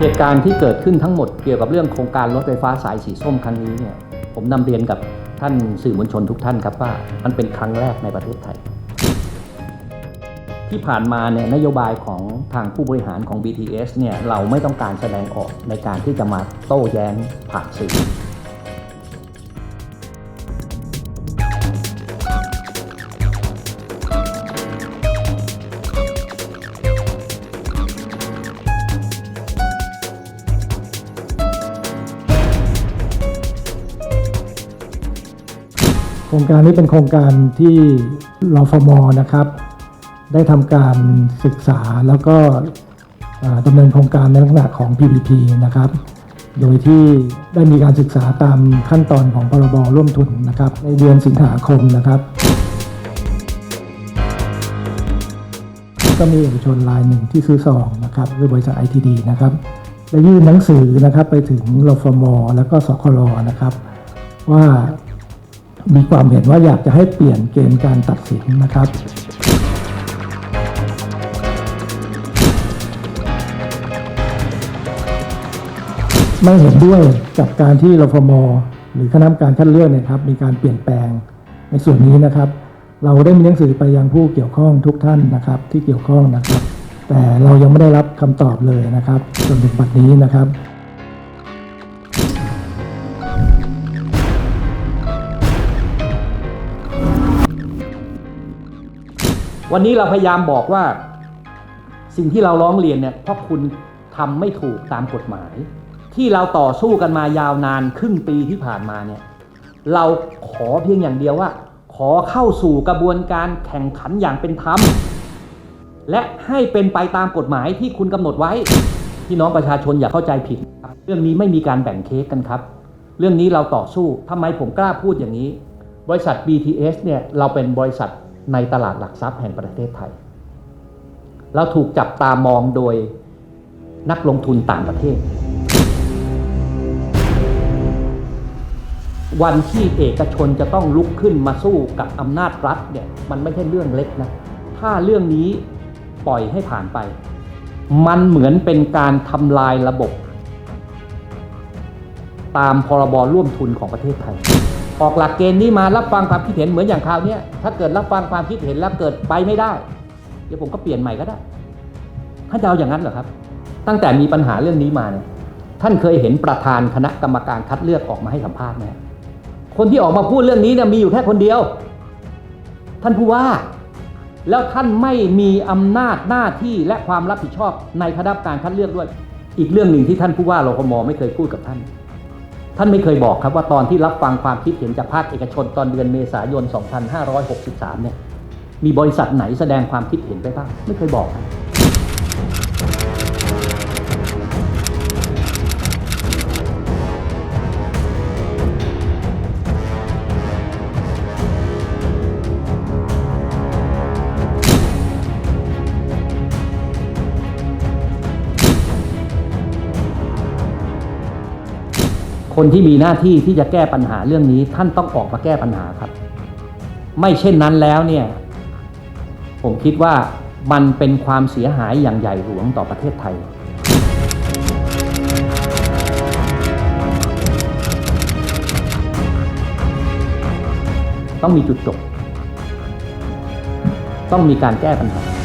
เหตุการณ์ที่เกิดขึ้นทั้งหมดเกี่ยวกับเรื่องโครงการรถไฟฟ้าสายสีส้มครั้งนี้เนี่ยผมนำเรียนกับท่านสื่อมวลชนทุกท่านครับว่า มันเป็นครั้งแรกในประเทศไทย ที่ผ่านมาเนี่ยนโยบายของทางผู้บริหารของ BTS เนี่ยเราไม่ต้องการแสดงออกในการที่จะมาโต้แย้งผ่านสื่อ โครงการนี้เป็นโครงการที่รฟมนะครับ ได้ทำการศึกษาแล้วก็ดำเนินโครงการในลักษณะของ PPP นะครับ โดยที่ได้มีการศึกษาตามขั้นตอนของพรบร่วมทุนนะครับ ในเดือนสิงหาคมนะครับ ก็มีเอกชนรายหนึ่งที่ซื้อซองนะครับคือบริษัท ITD นะครับได้ยื่นหนังสือนะครับไปถึงรฟมแล้วก็สครนะครับ ว่า มีความเห็นว่าอยากจะให้เปลี่ยนเกณฑ์การตัดสินนะครับไม่เห็นด้วยกับการที่รฟมหรือคณะกรรมการคัดเลือกเนี่ยครับมีการเปลี่ยนแปลงในส่วนนี้นะครับ เราได้มีหนังสือไปยังผู้เกี่ยวข้องทุกท่านนะครับ ที่เกี่ยวข้องนะครับ แต่เรายังไม่ได้รับคำตอบเลยนะครับจนถึงปัจจุบันนี้นะครับ วันนี้เราพยายามบอกว่า สิ่งที่เราร้องเรียนเนี่ยเพราะคุณทำไม่ถูกตามกฎหมาย ที่เราต่อสู้กันมายาวนานครึ่งปีที่ผ่านมาเนี่ยเราขอเพียงอย่างเดียวว่า ขอเข้าสู่กระบวนการแข่งขันอย่างเป็นธรรมและให้เป็นไปตามกฎหมายที่คุณกำหนดไว้พี่น้องประชาชนอย่าเข้าใจผิดครับเรื่องนี้ไม่มีการแบ่งเค้กกันครับ เรื่องนี้เราต่อสู้ทำไมผมกล้าพูดอย่างนี้ บริษัท BTS เนี่ยเราเป็นบริษัท ในตลาดหลักทรัพย์แห่งประเทศไทย เราถูกจับตามองโดยนักลงทุนต่างประเทศ วันที่เอกชนจะต้องลุกขึ้นมาสู้กับอำนาจรัฐเนี่ยมันไม่ใช่เรื่องเล็กนะ ถ้าเรื่องนี้ปล่อยให้ผ่านไป มันเหมือนเป็นการทำลายระบบ ตามพรบร่วมทุนของประเทศไทย ออกหลักเกณฑ์นี้มารับฟังความคิดเห็นเหมือนอย่างคราวนี้ถ้าเกิดรับฟังความคิดเห็นแล้วเกิดไปไม่ได้ เดี๋ยวผมก็เปลี่ยนใหม่ก็ได้ท่านจะเอาอย่างนั้นเหรอครับ ตั้งแต่มีปัญหาเรื่องนี้มาเนี่ยท่านเคยเห็นประธานคณะกรรมการคัดเลือกออกมาให้สัมภาษณ์ไหมคนที่ออกมาพูดเรื่องนี้เนี่ยมีอยู่แค่คนเดียว ท่านผู้ว่า แล้วท่านไม่มีอำนาจหน้าที่และความรับผิดชอบในคณะกรรมการคัดเลือกด้วย อีกเรื่องหนึ่งที่ท่านผู้ว่าเรฟมไม่เคยพูดกับท่าน ท่านไม่เคยบอกครับว่าตอนที่รับฟังความคิดเห็นจากภาคเอกชนตอนเดือนเมษายน 2563 เนี่ย มีบริษัทไหนแสดงความคิดเห็นไปบ้าง ไม่เคยบอกครับ คนที่มีหน้าที่ที่จะแก้ปัญหาเรื่องนี้ท่านต้องออกมาแก้ปัญหาครับ ไม่เช่นนั้นแล้วเนี่ย ผมคิดว่ามันเป็นความเสียหายอย่างใหญ่หลวงต่อประเทศไทยต้องมีจุดจบ ต้องมีการแก้ปัญหา